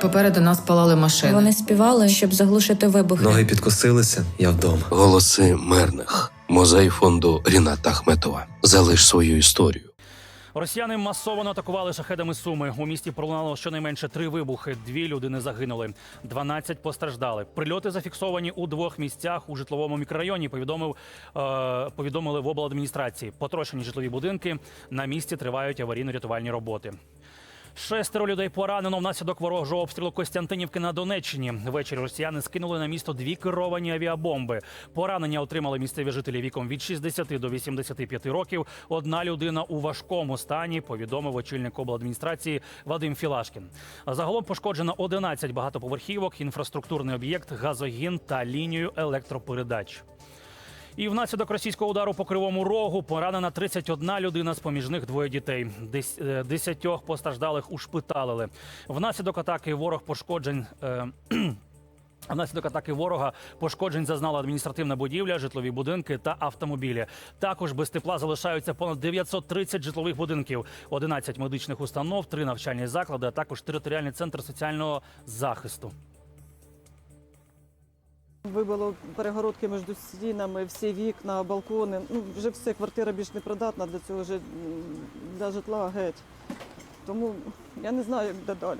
Попереду нас палали машини. Вони співали, щоб заглушити вибухи. Ноги підкосилися, я вдома. Голоси мирних. Музей фонду Ріната Ахметова. Залиш свою історію. Росіяни масово атакували шахедами Суми. У місті пролунало щонайменше три вибухи. Дві людини загинули, 12 постраждали. Прильоти зафіксовані у двох місцях у житловому мікрорайоні. Повідомив е, повідомили в обладміністрації. Потрощені житлові будинки. На місці тривають аварійно-рятувальні роботи. Шестеро людей поранено внаслідок ворожого обстрілу Костянтинівки на Донеччині. Ввечері росіяни скинули на місто дві керовані авіабомби. Поранення отримали місцеві жителі віком від 60 до 85 років. Одна людина у важкому стані, повідомив очільник обладміністрації Вадим Філашкін. Загалом пошкоджено 11 багатоповерхівок, інфраструктурний об'єкт, газогін та лінію електропередач. І внаслідок російського удару по кривому рогу поранена 31 людина, з поміж них двоє дітей. Дес- е, Десятьох постраждалих ушпиталили. Внаслідок атаки ворог пошкоджень. е, Внаслідок атаки ворога пошкоджень зазнала адміністративна будівля, житлові будинки та автомобілі. Також без тепла залишаються понад 930 житлових будинків, 11 медичних установ, 3 навчальні заклади, а також територіальний центр соціального захисту. Вибило перегородки між стінами, всі вікна, балкони. Ну, вже все, квартира більш не придатна для цього для житла геть. Тому я не знаю, як буде далі.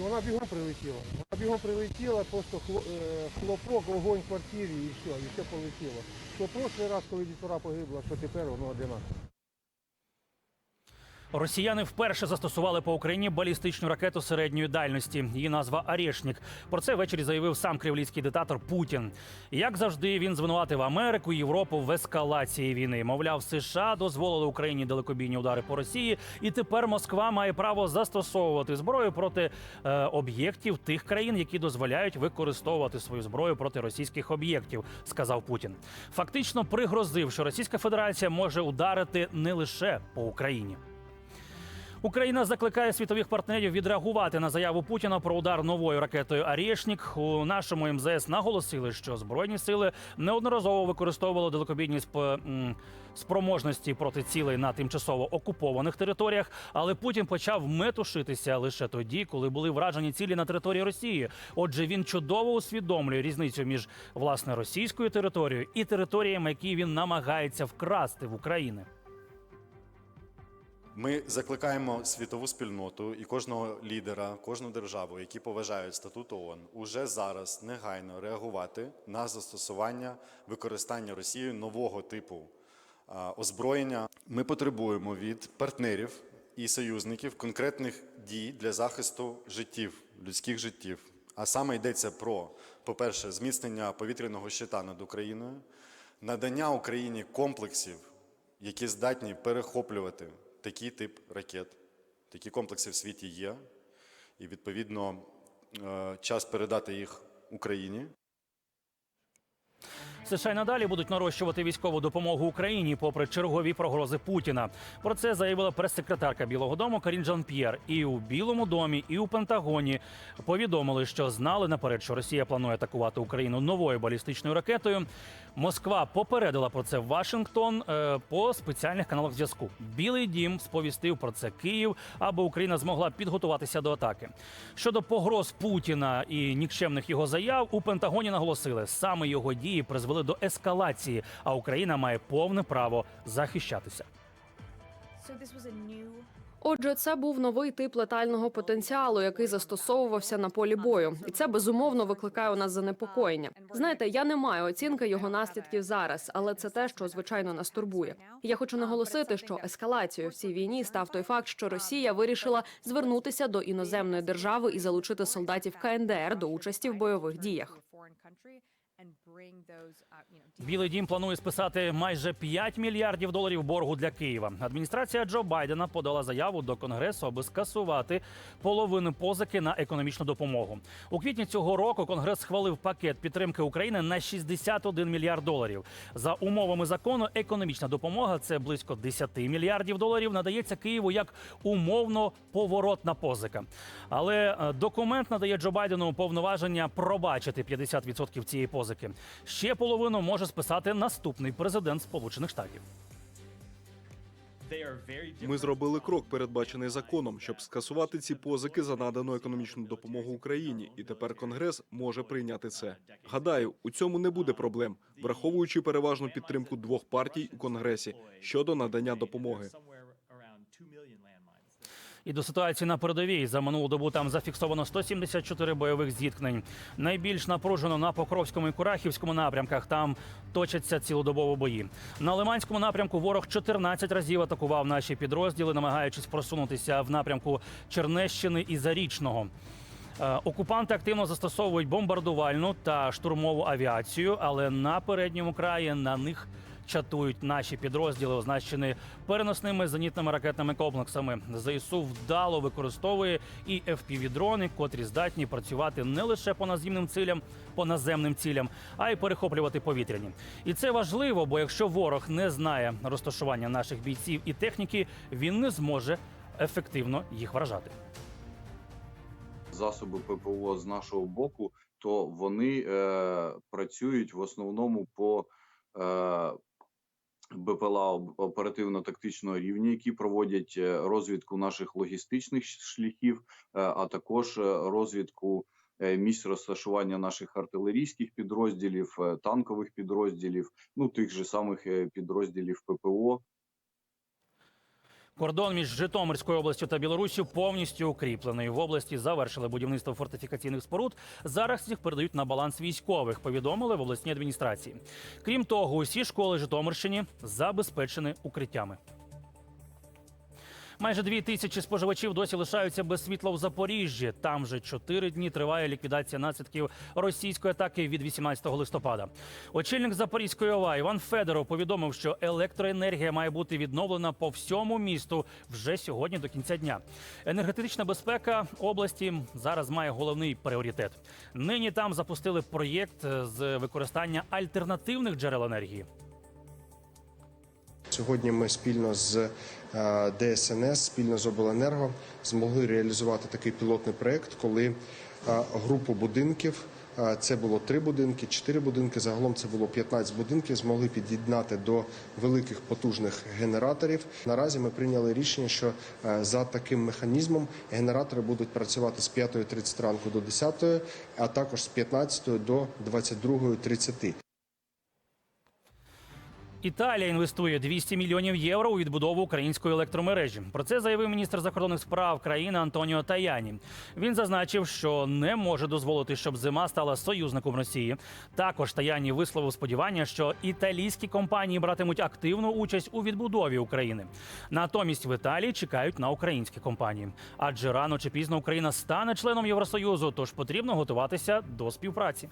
Вона бігом прилетіла. Вона бігом прилетіла, просто е, хлопок, вогонь в квартирі і все, і все полетіло. Що прошлий раз, коли дітвора погибла, що тепер воно одинаково. Росіяни вперше застосували по Україні балістичну ракету середньої дальності. Її назва Арєшнік. Про це ввечері заявив сам кремлівський диктатор Путін. Як завжди, він звинуватив Америку і Європу в ескалації війни. Мовляв, США дозволили Україні далекобійні удари по Росії, і тепер Москва має право застосовувати зброю проти е, об'єктів тих країн, які дозволяють використовувати свою зброю проти російських об'єктів, сказав Путін. Фактично пригрозив, що Російська Федерація може ударити не лише по Україні. Україна закликає світових партнерів відреагувати на заяву Путіна про удар новою ракетою Арєшнік. У нашому МЗС наголосили, що збройні сили неодноразово використовували далекобійні сп... спроможності проти цілей на тимчасово окупованих територіях. Але Путін почав метушитися лише тоді, коли були вражені цілі на території Росії. Отже, він чудово усвідомлює різницю між власне російською територією і територіями, які він намагається вкрасти в Україні. Ми закликаємо світову спільноту і кожного лідера, кожну державу, які поважають статут ООН, уже зараз негайно реагувати на застосування використання Росією нового типу озброєння. Ми потребуємо від партнерів і союзників конкретних дій для захисту життів, людських життів. А саме йдеться про, по-перше, зміцнення повітряного щита над Україною, надання Україні комплексів, які здатні перехоплювати такий тип ракет. Такі комплекси в світі є, і відповідно е, час передати їх Україні. США й надалі будуть нарощувати військову допомогу Україні, попри чергові прогрози Путіна. Про це заявила прес-секретарка Білого Дому Карін Жан П'єр. І у Білому домі, і у Пентагоні повідомили, що знали наперед, що Росія планує атакувати Україну новою балістичною ракетою. Москва попередила про це Вашингтон е, по спеціальних каналах зв'язку. Білий дім сповістив про це Київ, аби Україна змогла підготуватися до атаки. Щодо погроз Путіна і нікчемних його заяв, у Пентагоні наголосили, саме його дії призвели до ескалації, а Україна має повне право захищатися. Отже, це був новий тип летального потенціалу, який застосовувався на полі бою, і це безумовно викликає у нас занепокоєння. Знаєте, я не маю оцінки його наслідків зараз, але це те, що звичайно нас турбує. Я хочу наголосити, що ескалацією в цій війні став той факт, що Росія вирішила звернутися до іноземної держави і залучити солдатів КНДР до участі в бойових діях. Білий дім планує списати майже 5 мільярдів доларів боргу для Києва. Адміністрація Джо Байдена подала заяву до конгресу, аби скасувати половину позики на економічну допомогу. У квітні цього року конгрес схвалив пакет підтримки України на 61 мільярд доларів. За умовами закону, економічна допомога це близько 10 мільярдів доларів. Надається Києву як умовно поворотна позика. Але е, документ надає Джо Байдену повноваження пробачити 50% цієї позики. Ще половину може списати наступний президент Сполучених Штатів. Ми зробили крок, передбачений законом, щоб скасувати ці позики за надану економічну допомогу Україні, і тепер Конгрес може прийняти це. Гадаю, у цьому не буде проблем, враховуючи переважну підтримку двох партій у Конгресі щодо надання допомоги. І до ситуації на передовій за минулу добу там зафіксовано 174 бойових зіткнень. Найбільш напружено на Покровському і Курахівському напрямках. Там точаться цілодобово бої. На Лиманському напрямку ворог 14 разів атакував наші підрозділи, намагаючись просунутися в напрямку Чернещини і Зарічного. Е, Окупанти активно застосовують бомбардувальну та штурмову авіацію, але на передньому краї на них чатують наші підрозділи, означені переносними зенітними ракетними комплексами. ЗСУ вдало використовує і FPV-дрони, котрі здатні працювати не лише по наземним цілям, по наземним цілям, а й перехоплювати повітряні. І це важливо, бо якщо ворог не знає розташування наших бійців і техніки, він не зможе ефективно їх вражати. засоби ППО з нашого боку, то вони е, працюють в основному по е, БПЛА оперативно-тактичного рівня, які проводять е, розвідку наших логістичних шляхів, е, а також е, розвідку місць розташування наших артилерійських підрозділів, танкових підрозділів, ну тих же самих підрозділів ППО. Кордон між Житомирською областю та Білоруссю повністю укріплений. В області завершили будівництво фортифікаційних споруд. Зараз їх передають на баланс військових. Повідомили в обласній адміністрації. Крім того, усі школи Житомирщині забезпечені укриттями. Майже дві тисячі споживачів досі лишаються без світла в Запоріжжі. Там вже чотири дні триває ліквідація наслідків російської атаки від 18 листопада. Очільник Запорізької ОВА Іван Федоров повідомив, що електроенергія має бути відновлена по всьому місту вже сьогодні до кінця дня. Енергетична безпека області зараз має головний пріоритет. Нині там запустили проєкт з використання альтернативних джерел енергії. Сьогодні ми спільно з е, ДСНС, спільно з обленерго змогли реалізувати такий пілотний проект, коли е, групу будинків. е, Це було три будинки, чотири будинки. Загалом це було 15 будинків. Змогли під'єднати до великих потужних генераторів. Наразі ми прийняли рішення, що за таким механізмом генератори будуть працювати з 5.30 ранку до 10, а також з 15 до 22.30. Італія інвестує 200 мільйонів євро у відбудову української електромережі. Про це заявив міністр закордонних справ країни Антоніо Таяні. Він зазначив, що не може дозволити, щоб зима стала союзником Росії. Також Таяні висловив сподівання, що італійські компанії братимуть активну участь у відбудові України. Натомість в Італії чекають на українські компанії. Адже рано чи пізно Україна стане членом Євросоюзу, тож потрібно готуватися до співпраці.